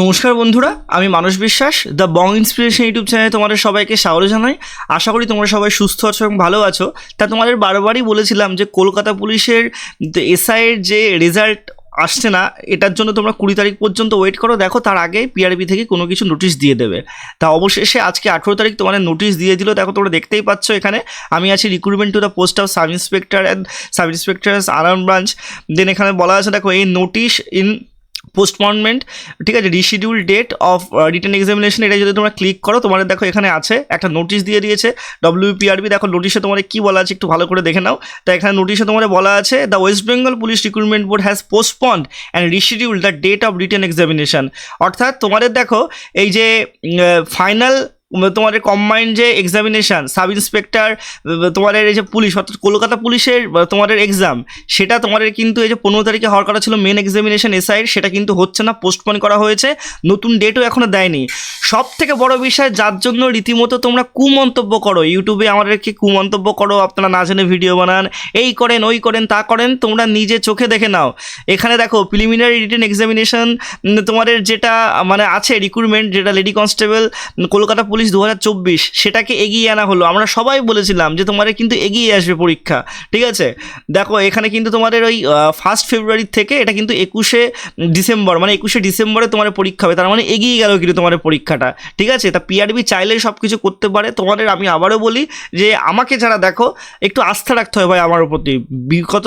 নমস্কার বন্ধুরা, আমি মানস বিশ্বাস দ্য বং ইন্সপিরেশন ইউটিউব চ্যানেলে তোমাদের সবাইকে স্বাগত জানাই। আশা করি তোমরা সবাই সুস্থ আছো এবং ভালো আছো। তা তোমাদের বারবারই বলেছিলাম যে কলকাতা পুলিশের এসআইয়ের যে রেজাল্ট আসছে না, এটার জন্য তোমরা কুড়ি তারিখ পর্যন্ত ওয়েট করো। দেখো, তার আগে পিআরবি থেকে কোনো কিছু নোটিশ দিয়ে দেবে। তা অবশেষে আজকে আঠেরো তারিখ তোমাদের নোটিশ দিয়ে দিল। দেখো, তোমরা দেখতেই পাচ্ছ এখানে, আমি আছি recruitment to the post of sub inspector and sub inspector armed branch then এখানে বলা আছে, দেখো, এই নোটিশ ইন পোস্টপনমেন্ট ঠিক আছে reschedule date of written examination এটা যদি তোমরা ক্লিক করো, তোমাদের দেখো এখানে আছে, একটা নোটিশ দিয়ে দিয়েছে ডব্লিউপিআরবি দেখো নোটিশে তোমার কী বলা আছে একটু ভালো করে দেখে নাও। তো এখানে নোটিশে তোমাদের বলা আছে the West Bengal police recruitment board has postponed and reschedule the date of written examination অর্থাৎ তোমাদের দেখো, এই যে ফাইনাল তোমাদের কম্বাইন্ড যে এক্সামিনেশান সাব ইন্সপেক্টর তোমাদের এই যে পুলিশ অর্থাৎ কলকাতা পুলিশের তোমাদের এক্সাম সেটা তোমাদের কিন্তু এই যে পনেরো তারিখে হওয়ার কথা ছিল মেন এক্সামিনেশন এসআইয়ের সেটা কিন্তু হচ্ছে না পোস্টপোন করা হয়েছে, নতুন ডেটও এখনও দেয়নি। সব থেকে বড় বিষয়, যার জন্য রীতিমতো তোমরা কুমন্তব্য করো ইউটিউবে আমাদেরকে কুমন্তব্য করো, আপনারা না জেনে ভিডিও বানান, এই করেন, ওই করেন, তা করেন, তোমরা নিজে চোখে দেখে নাও। এখানে দেখো প্রিলিমিনারি রিটেন এক্সামিনেশন তোমাদের যেটা মানে আছে রিক্রুটমেন্ট যেটা লেডি কনস্টেবল কলকাতা পুলিশ দু হাজার চব্বিশ, সেটাকে এগিয়ে আনা হলো। আমরা সবাই বলেছিলাম যে তোমাদের কিন্তু এগিয়ে আসবে পরীক্ষা, ঠিক আছে? দেখো, এখানে কিন্তু তোমাদের ওই ফার্স্ট ফেব্রুয়ারি থেকে এটা কিন্তু একুশে ডিসেম্বর মানে একুশে ডিসেম্বরে তোমাদের পরীক্ষা হবে। তার মানে এগিয়ে গেল কিন্তু তোমাদের পরীক্ষাটা, ঠিক আছে? তা পিআরবি চাইলেই সব কিছু করতে পারে। তোমাদের আমি আবারও বলি যে আমাকে যারা দেখো, একটু আস্থা রাখতে হয় ভাই আমার প্রতি বিগত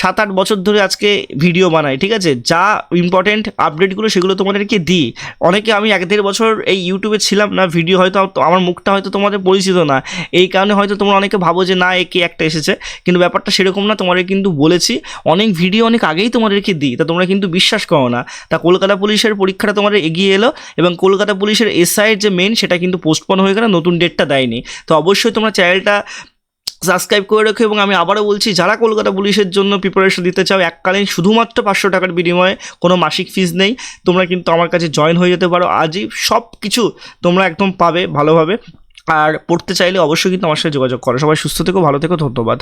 সাত আট বছর ধরে আজকে ভিডিও বানাই, ঠিক আছে? যা ইম্পর্টেন্ট আপডেটগুলো সেগুলো তোমাদেরকে দিই। অনেকে আমি এক দেড় বছর এই ইউটিউবে ছিলাম না, ভিডিও হয়তো আমার মুখটা হয়তো তোমাদের পরিচিত না। এই কারণে হয়তো তোমরা অনেকে ভাবো যে, না একে একটা এসেছে। কিন্তু ব্যাপারটা সেরকম না, তোমাদের কিন্তু বলেছি। অনেক ভিডিও অনেক আগেই তোমাদেরকে দিই, তা তোমরা কিন্তু বিশ্বাস করো না। তা কলকাতা পুলিশের পরীক্ষাটা তোমাদের এগিয়ে এলো এবং কলকাতা পুলিশের এসআইয়ের যে মেন সেটা কিন্তু পোস্টপন হয়ে গেলে, নতুন ডেটটা দেয়নি। তো অবশ্যই তোমরা চ্যানেলটা সাবস্ক্রাইব করে রাখো এবং আমি আবারও বলছি, যারা কলকাতা পুলিশের জন্য প্রিপারেশন দিতে চাও, এককালীন শুধুমাত্র পাঁচশো টাকার বিনিময়ে কোনো মাসিক ফিজ নেই। তোমরা কিন্তু আমার কাছে জয়েন হয়ে যেতে পারো। আজই সব কিছু তোমরা একদম পাবে ভালোভাবে। আর পড়তে চাইলে অবশ্যই কিন্তু আমার সাথে যোগাযোগ করো। সবাই সুস্থ থেকো, ভালো থেকো, ধন্যবাদ।